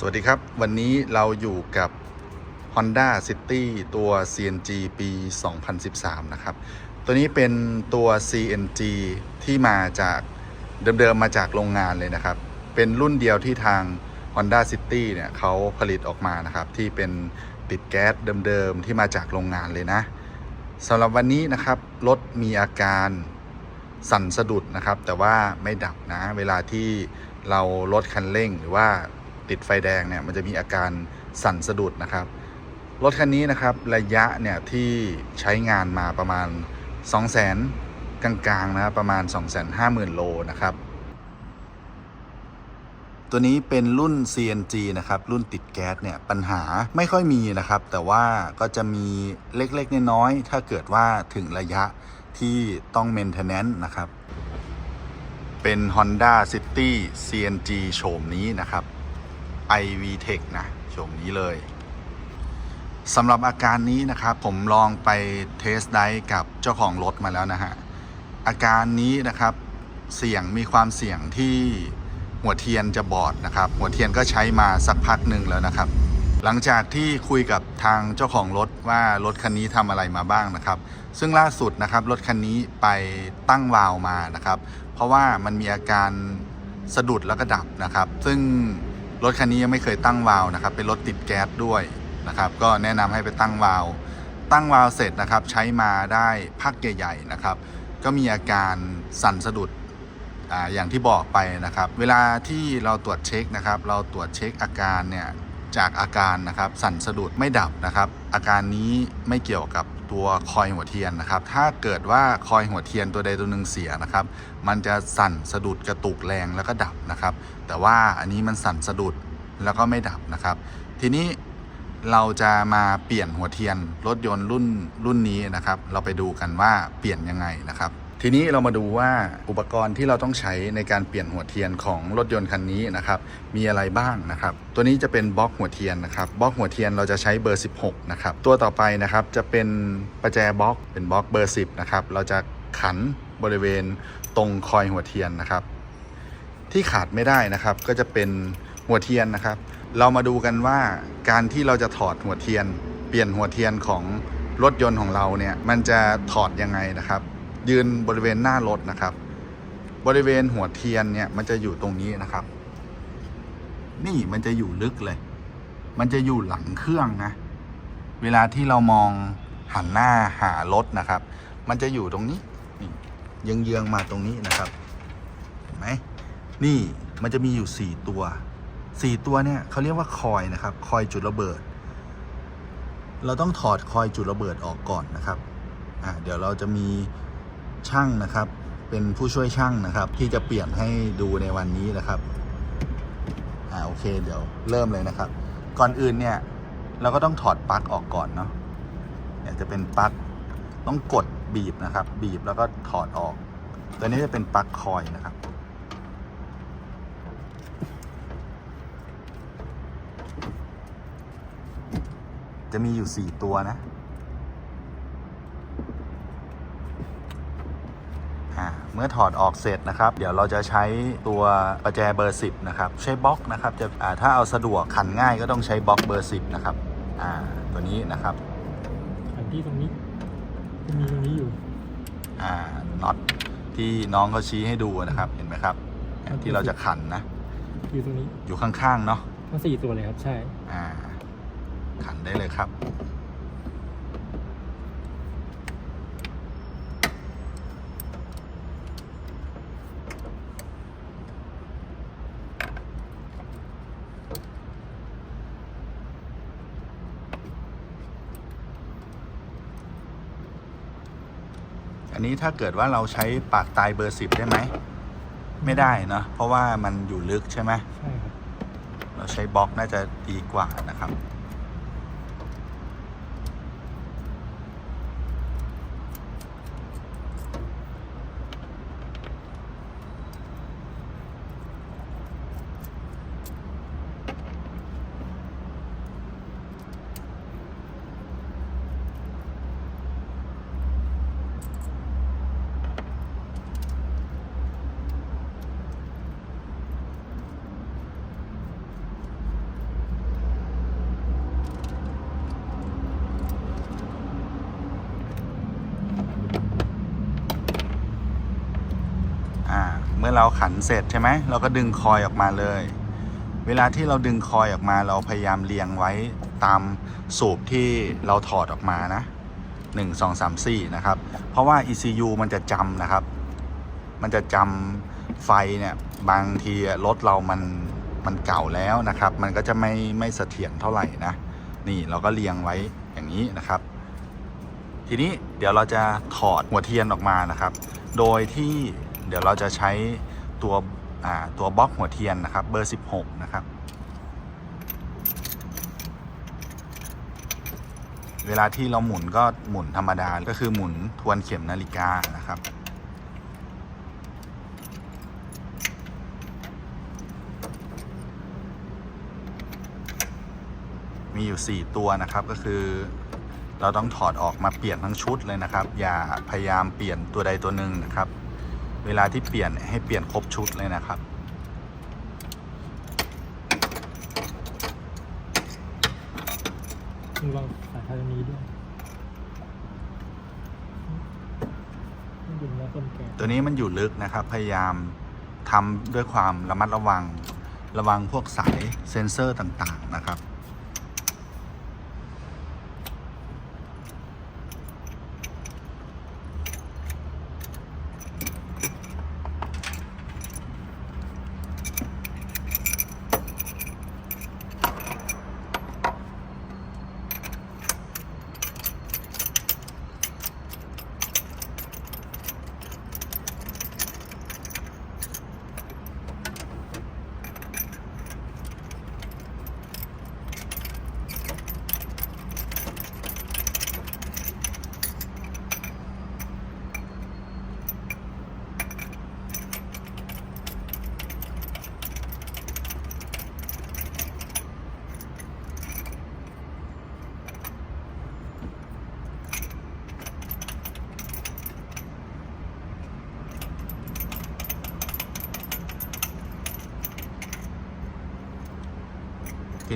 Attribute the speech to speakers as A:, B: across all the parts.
A: สวัสดีครับ วันนี้เราอยู่กับ Honda City ตัว CNG ปี 2013 นะครับ ตัวนี้เป็นตัว CNG ที่มาจากเดิมๆมาจากโรงงานเลยนะครับ เป็นรุ่นเดียวที่ทาง Honda City เนี่ยเขาผลิตออกมานะครับ ที่เป็นติดแก๊สเดิมๆที่มาจากโรงงานเลยนะสำหรับวันนี้นะครับรถมีอาการสั่นสะดุดนะครับ แต่ว่าไม่ดับนะ เวลาที่เราลดคันเร่งหรือว่า ติดไฟแดงเนี่ยมันจะมีอาการสั่นสะดุดนะครับ รถคันนี้นะครับระยะเนี่ยที่ใช้งานมาประมาณ 2 0 0 0 0 0กลางๆนะครับประมาณ 250,000 โลนะครับ ตัวนี้เป็นรุ่น CNG นะครับรุ่นติดแก๊สเนี่ยปัญหาไม่ค่อยมีนะครับ แต่ว่าก็จะมีเล็กๆน้อยๆถ้าเกิดว่าถึงระยะที่ต้อง maintenance นะครับเป็น Honda City CNG โฉมนี้นะครับ iV Tech นะโฉมนี้เลยสำหรับอาการนี้นะครับ ผมลองไปเทสไดฟ์กับเจ้าของรถมาแล้วนะฮะ อาการนี้นะครับเสี่ยงมีความเสี่ยงที่หัวเทียนจะบอดนะครับ หัวเทียนก็ใช้มาสักพักหนึ่งแล้วนะครับ หลังจากที่คุยกับทางเจ้าของรถว่ารถคันนี้ทำอะไรมาบ้างนะครับ ซึ่งล่าสุดนะครับรถคันนี้ไปตั้งวาล์วมานะครับ เพราะว่ามันมีอาการสะดุดแล้วก็ดับนะครับ ซึ่ง รถคันนี้ยังไม่เคยตั้งวาล์วนะครับ เป็นรถติดแก๊สด้วยนะครับ ก็แนะนำให้ไปตั้งวาล์วตั้งวาล์วเสร็จนะครับ ใช้มาได้พักใหญ่ๆนะครับ ก็มีอาการสั่นสะดุดอาอย่างที่บอกไปนะครับ เวลาที่เราตรวจเช็คนะครับ เราตรวจเช็คอาการเนี่ยจากอาการนะครับสั่นสะดุดไม่ดับนะครับ อาการนี้ไม่เกี่ยวกับ ตัวคอยหัวเทียนนะครับ ถ้าเกิดว่าคอยหัวเทียนตัวใดตัวหนึ่งเสียนะครับ มันจะสั่นสะดุดกระตุกแรงแล้วก็ดับนะครับ แต่ว่าอันนี้มันสั่นสะดุดแล้วก็ไม่ดับนะครับ ทีนี้เราจะมาเปลี่ยนหัวเทียนรถยนต์รุ่นรุ่นนี้นะครับ เราไปดูกันว่าเปลี่ยนยังไงนะครับ ทีนี้เรามาดูว่าอุปกรณ์ที่เราต้องใช้ในการเปลี่ยนหัวเทียนของรถยนต์คันนี้นะครับมีอะไรบ้างนะครับ ตัวนี้จะเป็นบล็อกหัวเทียนนะครับบล็อกหัวเทียนเราจะใช้เบอร์ 16นะครับตัวต่อไปนะครับจะเป็นประแจบล็อกเป็นบล็อกเบอร์ 10นะครับเราจะขันบริเวณตรงคอยหัวเทียนนะครับ ที่ขาดไม่ได้นะครับก็จะเป็นหัวเทียนนะครับ เรามาดูกันว่าการที่เราจะถอดหัวเทียน เปลี่ยนหัวเทียนของรถยนต์ของเราเนี่ยมันจะถอดยังไงนะครับ ยืนบริเวณหน้ารถนะครับ บริเวณหัวเทียนเนี่ยมันจะอยู่ตรงนี้นะครับ นี่มันจะอยู่ลึกเลย มันจะอยู่หลังเครื่องนะ เวลาที่เรามองหันหน้าหารถนะครับ มันจะอยู่ตรงนี้นี่เยืองๆมาตรงนี้นะครับเห็นไหมนี่มันจะมีอยู่สี่ตัวสี่ตัวเนี่ยเขาเรียกว่าคอยนะครับ คอยจุดระเบิด เราต้องถอดคอยจุดระเบิดออกก่อนนะครับอ่าเดี๋ยวเราจะมี ช่างนะครับ เป็นผู้ช่วยช่างนะครับ ที่จะเปลี่ยนให้ดูในวันนี้นะครับอ่าโอเคเดี๋ยวเริ่มเลยนะครับ ก่อนอื่นเนี่ย เราก็ต้องถอดปลั๊กออกก่อนเนาะเนี่ยจะเป็นปลั๊กต้องกดบีบนะครับ บีบแล้วก็ถอดออก ตัวนี้จะเป็นปลั๊กคอยนะครับจะมีอยู่ 4 ตัวนะ อ่า เมื่อถอดออกเสร็จนะครับ เดี๋ยวเราจะใช้ตัวประแจเบอร์ 10 นะครับ ใช้บล็อกนะครับจะอ่าถ้าเอาสะดวกขันง่ายก็ต้องใช้บล็อกเบอร์ 10 นะครับอ่าตัวนี้นะครับ
B: ขันที่ตรงนี้จะมีตรงนี้อยู่
A: อ่าน็อตที่น้องเขาชี้ให้ดูนะครับเห็นไหมครับเนี่ยที่เราจะขันนะ
B: อยู่ตรงนี้
A: อยู่ข้างๆเนาะ
B: ทั้งสี่ตัวเลยครับใช่
A: อ่าขันได้เลยครับ อันนี้ถ้าเกิดว่าเราใช้ปากตายเบอร์สิบได้ไหม ไม่ได้เนอะเพราะว่ามันอยู่ลึกใช่ไหม
B: ใช่ครับ
A: เราใช้บล็อกน่าจะดีกว่านะครับ อ เมื่อเราขันเสร็จใช่ไหมเราก็ดึงคอยออกมาเลย เวลาที่เราดึงคอยออกมาเราพยายามเรียงไว้ตามสูบที่เราถอดออกมานะ1 2 3 4นะครับ เพราะว่า ECU มันจะจำนะครับ มันจะจำไฟเนี่ยบางทีรถเรามันมันเก่าแล้วนะครับ มันก็จะไม่ไม่เสถียรเท่าไหร่นะ นี่เราก็เรียงไว้อย่างนี้นะครับ ทีนี้เดี๋ยวเราจะถอดหัวเทียนออกมานะครับ โดยที่ เดี๋ยวเราจะใช้ตัวตัวบล็อกหัวเทียนนะครับ เบอร์ 16 นะครับ เวลาที่เราหมุนก็หมุนธรรมดา ก็คือหมุนทวนเข็มนาฬิกานะครับมีอยู่ 4 ตัวนะครับก็คือเราต้องถอดออกมาเปลี่ยนทั้งชุดเลยนะครับ อย่าพยายามเปลี่ยนตัวใดตัวหนึ่งนะครับ เวลาที่เปลี่ยนให้เปลี่ยนครบชุดเลยนะครับ
B: มึงลองสายทางนี้ด้วยไม่ดึงแล้วคนแก่
A: ตัวนี้มันอยู่ลึกนะครับ พยายามทำด้วยความระมัดระวัง ระวังพวกสายเซ็นเซอร์ต่างๆนะครับ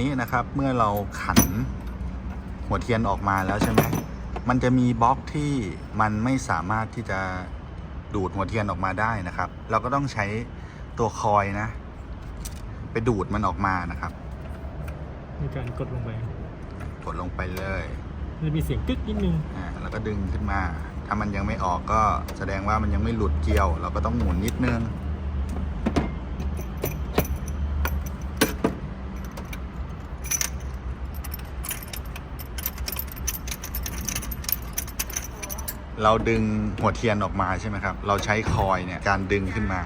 A: นี้นะครับเมื่อเราขันหัวเทียนออกมาแล้วใช่ไหมมันจะมีบล็อกที่มันไม่สามารถที่จะดูดหัวเทียนออกมาได้นะครับ เราก็ต้องใช้ตัวคอยนะ ไปดูดมันออกมานะครับ
B: ในการกดลงไป
A: กดลงไปเลย
B: มันจะมีเสียงกึกนิดนึง
A: อ่าแล้วก็ดึงขึ้นมา ถ้ามันยังไม่ออกก็แสดงว่ามันยังไม่หลุดเกลียว เราก็ต้องหมุนนิดนึง เราดึงหัวเทียนออกมาใช่ไหมครับ เราใช้คอยเนี่ยการดึงขึ้นมา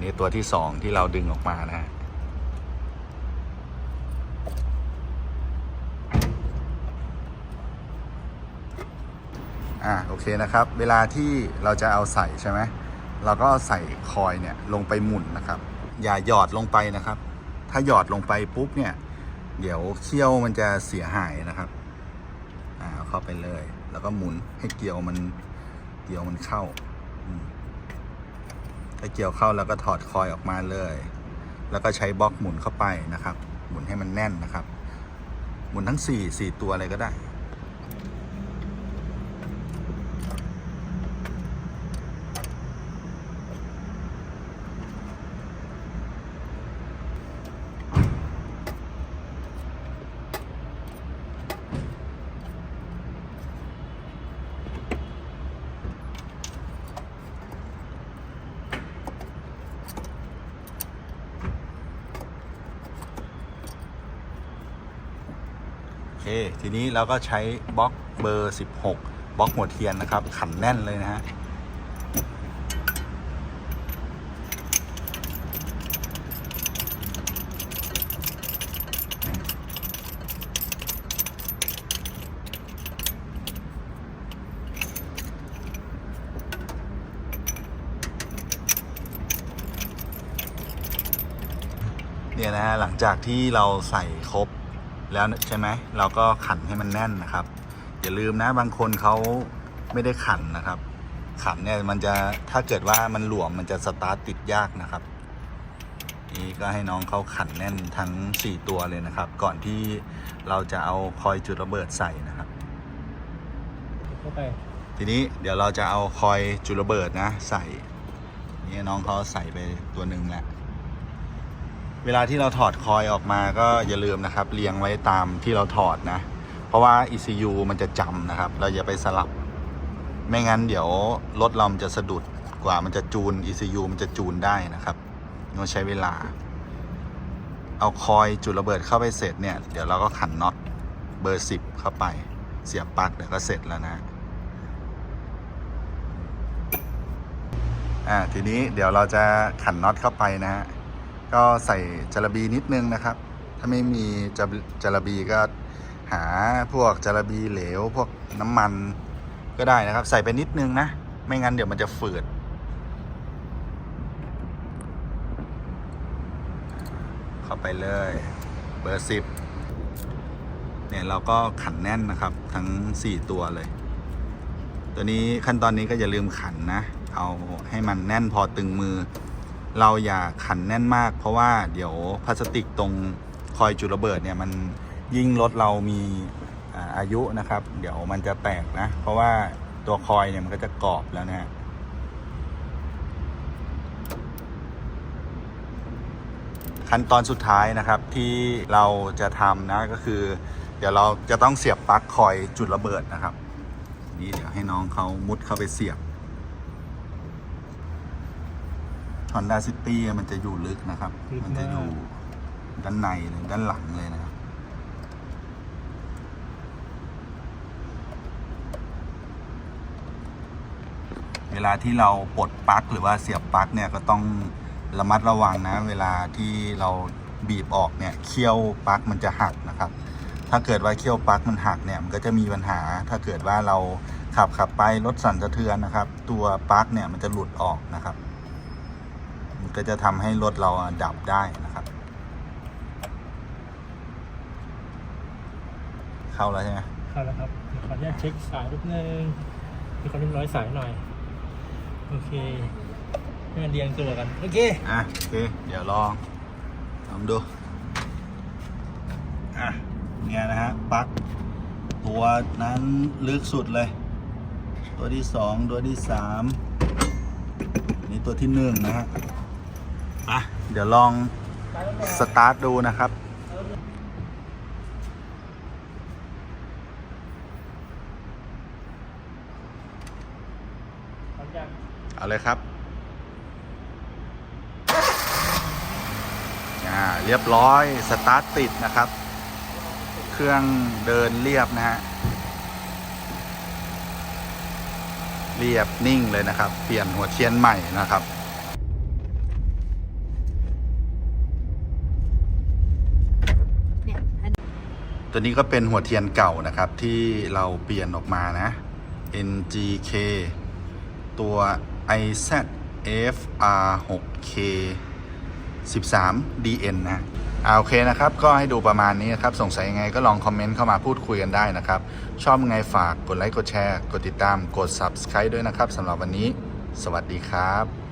A: นี่ตัวที่สองที่เราดึงออกมานะฮะอ่าโอเคนะครับ เวลาที่เราจะเอาใส่ใช่ไหมเราก็ใส่คอยเนี่ยลงไปหมุนนะครับ อย่าหยอดลงไปนะครับ ถ้าหยอดลงไปปุ๊บเนี่ย เดี๋ยวเขี้ยวมันจะเสียหายนะครับ อ่าเข้าไปเลย แล้วก็หมุนให้เกลียวมันเกลียวมันเข้าถ้าเกลียวเข้าแล้วก็ถอดคอยออกมาเลย แล้วก็ใช้บล็อกหมุนเข้าไปนะครับ หมุนให้มันแน่นนะครับ หมุนทั้งสี่สี่ตัวอะไรก็ได้ เค ทีนี้เราก็ใช้บล็อกเบอร์ 16 บล็อกหัวเทียนนะครับ ขันแน่นเลยนะฮะเนี่ยนะฮะหลังจากที่เราใส่ครบ แล้วใช่ไหมเราก็ขันให้มันแน่นนะครับ อย่าลืมนะบางคนเขาไม่ได้ขันนะครับ ขันเนี่ยมันจะถ้าเกิดว่ามันหลวมมันจะสตาร์ทติดยากนะครับ นี่ก็ให้น้องเขาขันแน่นทั้ง 4 ตัวเลยนะครับ ก่อนที่เราจะเอาคอยจุดระเบิดใส่นะครับ
B: เข้าไป
A: ทีนี้เดี๋ยวเราจะเอาคอยจุลระเบิดนะ ใส่นี่น้องเขาใส่ไปตัวหนึ่งแหละ เวลาที่เราถอดคอยออกมาก็อย่าลืมนะครับเรียงไว้ตามที่เราถอดนะ เพราะว่า ECU มันจะจำนะครับ เราอย่าไปสลับ ไม่งั้นเดี๋ยวรถเราจะสะดุดกว่ามันจะจูน ECU มันจะจูนได้นะครับมันใช้เวลา เอาคอยจุดระเบิดเข้าไปเสร็จเนี่ย เดี๋ยวเราก็ขันน็อตเบอร์สิบเข้าไปเสียบปลั๊กเดี๋ยวก็เสร็จแล้วนะอ่าทีนี้เดี๋ยวเราจะขันน็อตเข้าไปนะฮะ ก็ใส่จระบีนิดนึงนะครับ ถ้าไม่มีจระจระบีก็หาพวกจระบีเหลว พวกน้ำมันก็ได้นะครับ ใส่ไปนิดนึงนะ ไม่งั้นเดี๋ยวมันจะฝืด เข้าไปเลย เบอร์สิบเนี่ยเราก็ขันแน่นนะครับ ทั้ง 4 ตัวเลย ตัวนี้ขั้นตอนนี้ก็อย่าลืมขันนะ เอาให้มันแน่นพอตึงมือ เราอย่าขันแน่นมาก เพราะว่าเดี๋ยวพลาสติกตรงคอยจุดระเบิดเนี่ยมันยิ่งรถเรามีอาอายุนะครับ เดี๋ยวมันจะแตกนะ เพราะว่าตัวคอยเนี่ยมันก็จะกรอบแล้วนะฮะขั้นตอนสุดท้ายนะครับที่เราจะทำนะก็คือ เดี๋ยวเราจะต้องเสียบปลั๊กคอยจุดระเบิดนะครับ นี่เดี๋ยวให้น้องเขามุดเข้าไปเสียบ Honda City มันจะอยู่ลึกนะครับ
B: ลึกมาก
A: มันจะอยู่ด้านในเลยด้านหลังเลยนะครับ เวลาที่เราปลดปลั๊กหรือว่าเสียบปลั๊กเนี่ยก็ต้องระมัดระวังนะ เวลาที่เราบีบออกเนี่ยเขี้ยวปลั๊กมันจะหักนะครับ ถ้าเกิดว่าเขี้ยวปลั๊กมันหักเนี่ยมันก็จะมีปัญหา ถ้าเกิดว่าเราขับขับไปรถสั่นสะเทือนนะครับ ตัวปลั๊กเนี่ยมันจะหลุดออกนะครับมัน ก็จะทำให้รถเราดับได้นะครับ เข้าแล้วใช่ไหม
B: เข้าแล้วครับเดี๋ยวขออนุญาตเช็คสายนิดนึงมีคนเรียบร้อยสายหน่อย โอเคให้มันเรียงตัวกัน โอเค
A: อะโอเค เดี๋ยวลองลองดูอะเนี่ยนะฮะปลั๊กตัวนั้นลึกสุดเลย ตัวที่สองตัวที่สามนี่ตัวที่หนึ่งนะฮะ อะเดี๋ยวลองสตาร์ทดูนะครับ เอาเลยครับ อ่า เรียบร้อย สตาร์ทติดนะครับ เครื่องเดินเรียบนะฮะ เรียบนิ่งเลยนะครับ เปลี่ยนหัวเทียนใหม่นะครับ
C: เนี่ยอัน
A: ตัวนี้ก็เป็นหัวเทียนเก่านะครับ ที่เราเปลี่ยนออกมานะ NGK ตัว IZFR6K 13 DN นะเอาโอเคนะครับ ก็ให้ดูประมาณนี้นะครับ สงสัยยังไงก็ลองคอมเมนต์เข้ามาพูดคุยกันได้นะครับ ชอบยังไงฝากกดไลค์ กดแชร์ กดติดตาม กด Subscribe ด้วยนะครับสำหรับวันนี้ สวัสดีครับ